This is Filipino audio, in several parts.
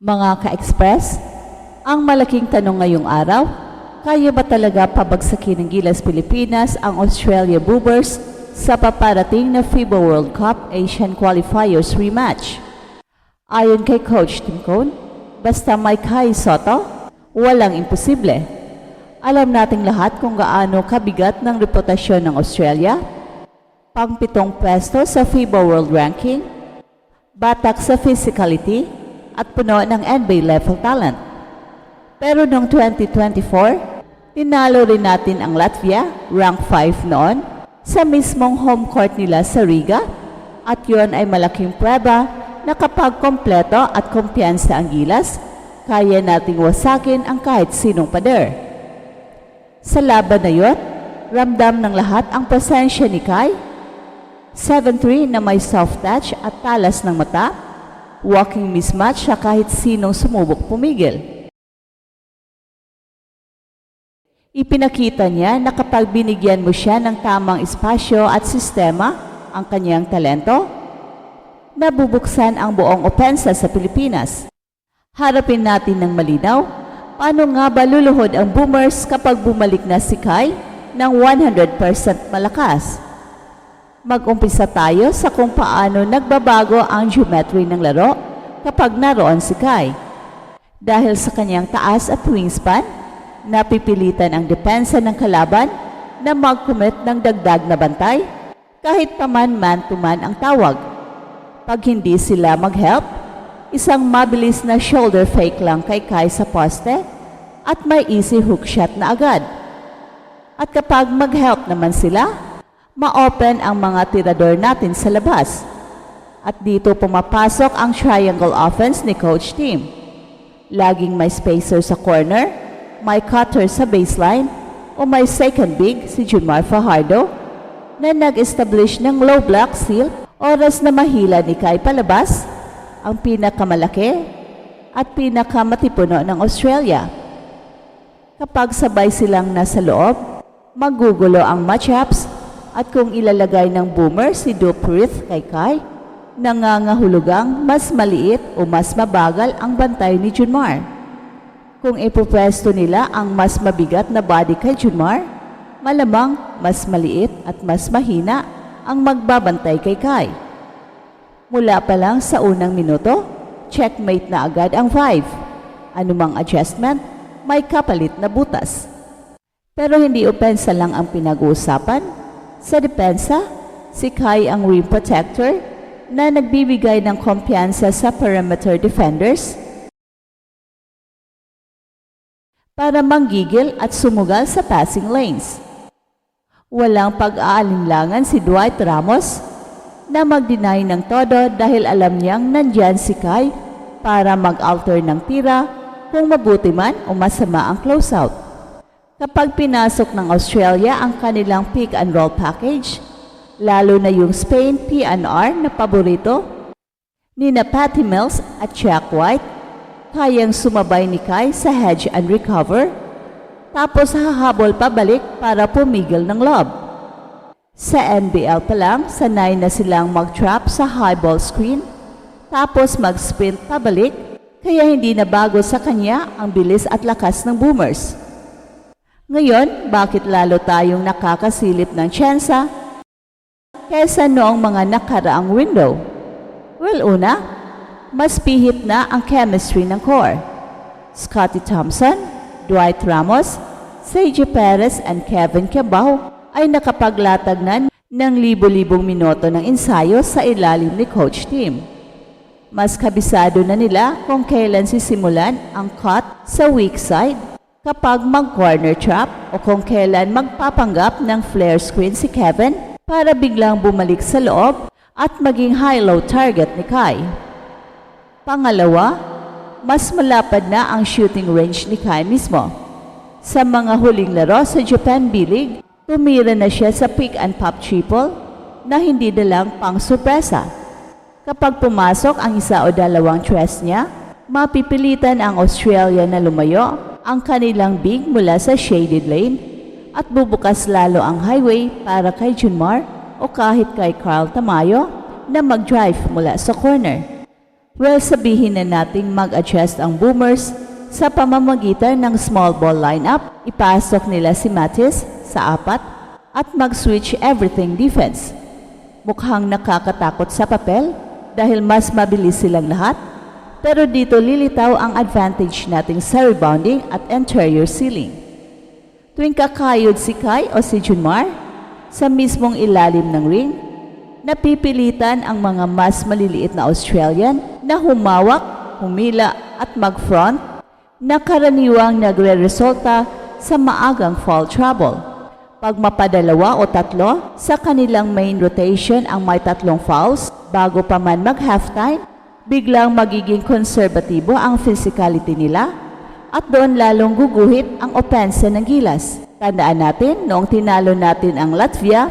Mga ka-express, ang malaking tanong ngayong araw, kaya ba talaga pabagsakin ng Gilas Pilipinas ang Australia Boobers sa paparating na FIBA World Cup Asian Qualifiers rematch? Ayon kay Coach Tim Cone, basta may Kai Soto, walang imposible. Alam nating lahat kung gaano kabigat ng reputasyon ng Australia, pangpitong pwesto sa FIBA World Ranking, batak sa physicality, at puno ng NBA level talent. Pero noong 2024, tinalo rin natin ang Latvia, rank 5 noon, sa mismong home court nila sa Riga, at yon ay malaking prueba na kapag kompleto at kumpiyansa ang gilas, kaya nating wasakin ang kahit sinong pader. Sa laban na yon, ramdam ng lahat ang presensya ni Kai 7'3 na may soft touch at talas ng mata, walking mismatch sa kahit sinong sumubok pumigil. Ipinakita niya na kapag binigyan mo siya ng tamang espasyo at sistema ang kanyang talento, nabubuksan ang buong opensa sa Pilipinas. Harapin natin ng malinaw, paano nga ba luluhod ang boomers kapag bumalik na si Kai ng 100% malakas? Mag-umpisa tayo sa kung paano nagbabago ang geometry ng laro kapag naroon si Kai. Dahil sa kanyang taas at wingspan, napipilitan ang depensa ng kalaban na mag-commit ng dagdag na bantay kahit paman man-to-man ang tawag. Pag hindi sila mag-help, isang mabilis na shoulder fake lang kay Kai sa poste at may easy hook shot na agad. At kapag mag-help naman sila, ma-open ang mga tirador natin sa labas. At dito pumapasok ang triangle offense ni Coach Tim. Laging may spacer sa corner, may cutter sa baseline, o may second big si Junmar Fajardo na nag-establish ng low block seal oras na mahila ni Kai palabas, ang pinakamalaki at pinakamatipuno ng Australia. Kapag sabay silang nasa loob, magugulo ang matchups at kung ilalagay ng boomer si Duprith kay Kai, nangangahulugang mas maliit o mas mabagal ang bantay ni Junmar. Kung ipopwesto nila ang mas mabigat na body kay Junmar, malamang mas maliit at mas mahina ang magbabantay kay Kai. Mula pa lang sa unang minuto, checkmate na agad ang 5. Anumang adjustment, may kapalit na butas. Pero hindi opensa lang ang pinag-uusapan. Sa depensa, si Kai ang rim protector na nagbibigay ng kumpiyansa sa perimeter defenders para manggigil at sumugal sa passing lanes. Walang pag-aalinlangan si Dwight Ramos na mag-deny ng todo dahil alam niyang nandyan si Kai para mag-alter ng tira kung mabuti man o masama ang closeout. Kapag pinasok ng Australia ang kanilang pick and roll package, lalo na yung Spain PNR na paborito, ni na Patty Mills at Jack White, kayang sumabay ni Kai sa hedge and recover, tapos hahabol pabalik para pumigil ng lob. Sa NBL pa lang, sanay na silang mag-trap sa high ball screen, tapos mag-sprint pabalik, kaya hindi na bago sa kanya ang bilis at lakas ng boomers. Ngayon, bakit lalo tayong nakakasilip ng tsensa kesa noong mga nakaraang window? Well, una, mas pihit na ang chemistry ng core. Scotty Thompson, Dwight Ramos, Seiji Perez, and Kevin Cabao ay nakapaglatag na ng libo-libong minuto ng ensayo sa ilalim ni Coach Tim. Mas kabisado na nila kung kailan sisimulan ang cut sa weak side kapag mag-corner trap o kung kailan magpapanggap ng flare screen si Kevin para biglang bumalik sa loob at maging high-low target ni Kai. Pangalawa, mas malapad na ang shooting range ni Kai mismo. Sa mga huling laro sa Japan B-League, tumira na siya sa pick and pop triple na hindi dalang pang sorpresa. Kapag pumasok ang isa o dalawang tres niya, mapipilitan ang Australia na lumayo ang kanilang big mula sa shaded lane at bubukas lalo ang highway para kay Junmar o kahit kay Carl Tamayo na mag-drive mula sa corner. Well, sabihin na nating mag-adjust ang boomers sa pamamagitan ng small ball lineup, ipasok nila si Matis sa apat at mag-switch everything defense. Mukhang nakakatakot sa papel dahil mas mabilis silang lahat, pero dito lilitaw ang advantage nating sa rebounding at interior ceiling. Tuwing kakayod si Kai o si Junmar sa mismong ilalim ng ring, napipilitan ang mga mas maliliit na Australian na humawak, humila at mag-front na karaniwang nagre-resulta sa maagang fall trouble. Pag mapadalawa o tatlo, sa kanilang main rotation ang may tatlong fouls bago pa man mag-halftime, biglang magiging konserbatibo ang physicality nila at doon lalong guguhit ang opensa ng gilas. Tandaan natin, noong tinalo natin ang Latvia,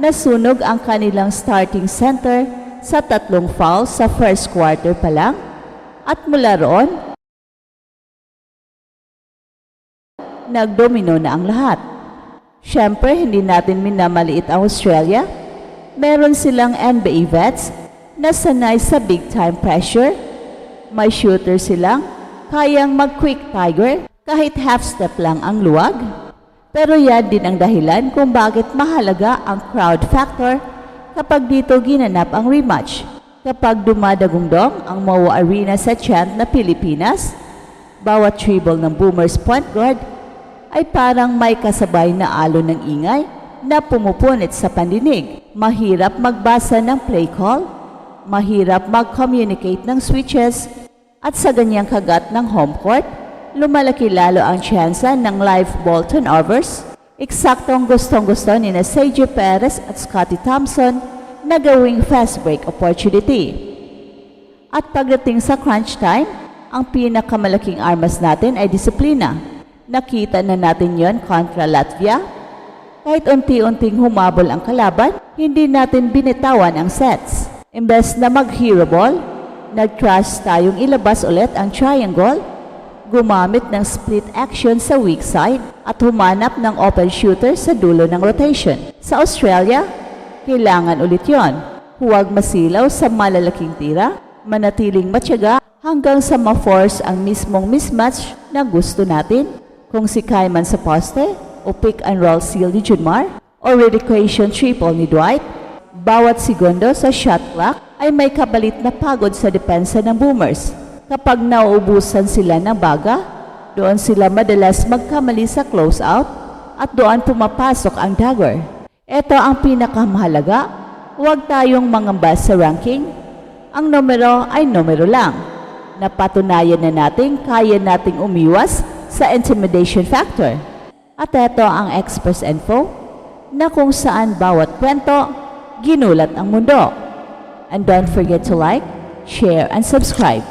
nasunog ang kanilang starting center sa tatlong fouls sa first quarter pa lang at mula roon, nagdomino na ang lahat. Siyempre, hindi natin minamaliit ang Australia. Meron silang NBA vets na sanay sa big time pressure. May shooter silang kayang mag-quick tiger kahit half step lang ang luwag. Pero yan din ang dahilan kung bakit mahalaga ang crowd factor kapag dito ginanap ang rematch. Kapag dumadagundong ang Moa Arena sa chant na Pilipinas, bawat dribble ng Boomers point guard ay parang may kasabay na alon ng ingay na pumupunit sa pandinig. Mahirap magbasa ng play call, mahirap mag-communicate ng switches, at sa ganyang kagat ng home court, lumalaki lalo ang tsansa ng live ball turnovers. Eksaktong gustong-gusto ni na Sergio Perez at Scotty Thompson na gawing fast break opportunity. At pagdating sa crunch time, ang pinakamalaking armas natin ay disiplina. Nakita na natin yon kontra Latvia. Kahit unti-unting humabol ang kalaban, hindi natin binitawan ang sets. Imbes na mag-hero ball, nag-trust tayong ilabas ulit ang triangle, gumamit ng split action sa weak side at humanap ng open shooter sa dulo ng rotation. Sa Australia, kailangan ulit yon. Huwag masilaw sa malalaking tira, manatiling matyaga hanggang sa ma-force ang mismong mismatch na gusto natin kung si Kaiman sa poste o pick and roll seal ni Junmar o relocation triple ni Dwight, bawat segundo sa shot clock ay may kabalit na pagod sa depensa ng Boomers. Kapag nauubusan sila ng baga, doon sila madalas magkamali sa close-out at doon pumapasok ang dagger. Ito ang pinakamahalaga, huwag tayong mangamba sa ranking. Ang numero ay numero lang. Napatunayan na natin kaya nating umiwas sa intimidation factor. At ito ang Express Info na kung saan bawat kwento, ginulat ang mundo. And don't forget to like, share, and subscribe.